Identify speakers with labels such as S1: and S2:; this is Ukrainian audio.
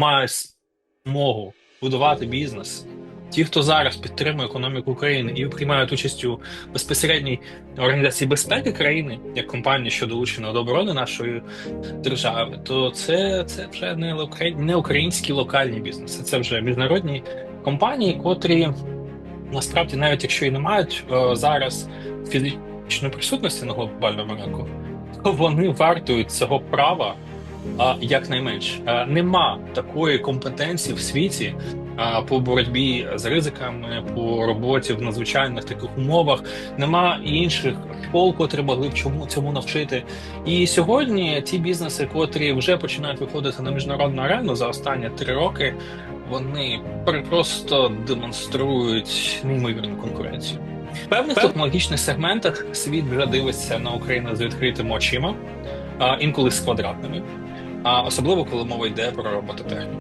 S1: має змогу будувати бізнес, ті, хто зараз підтримує економіку України і приймають участь у безпосередній організації безпеки країни, як компанії, що долучена до оборони нашої держави, то це, це вже не, лока- не українські локальні бізнеси, це вже міжнародні компанії, котрі насправді, навіть якщо і не мають е, зараз фізичної присутності на глобальному ринку, то вони вартують цього права якнайменш. Е, Нема такої компетенції в світі по боротьбі з ризиками, по роботі в надзвичайних таких умовах. Нема інших школ, котрі могли б чому цьому навчити. І сьогодні ті бізнеси, котрі вже починають виходити на міжнародну арену за останні три роки, вони просто демонструють неймовірну конкуренцію. В певних технологічних сегментах світ вже дивиться на Україну з відкритими очима, а інколи з квадратними, а особливо коли мова йде про робототехніку.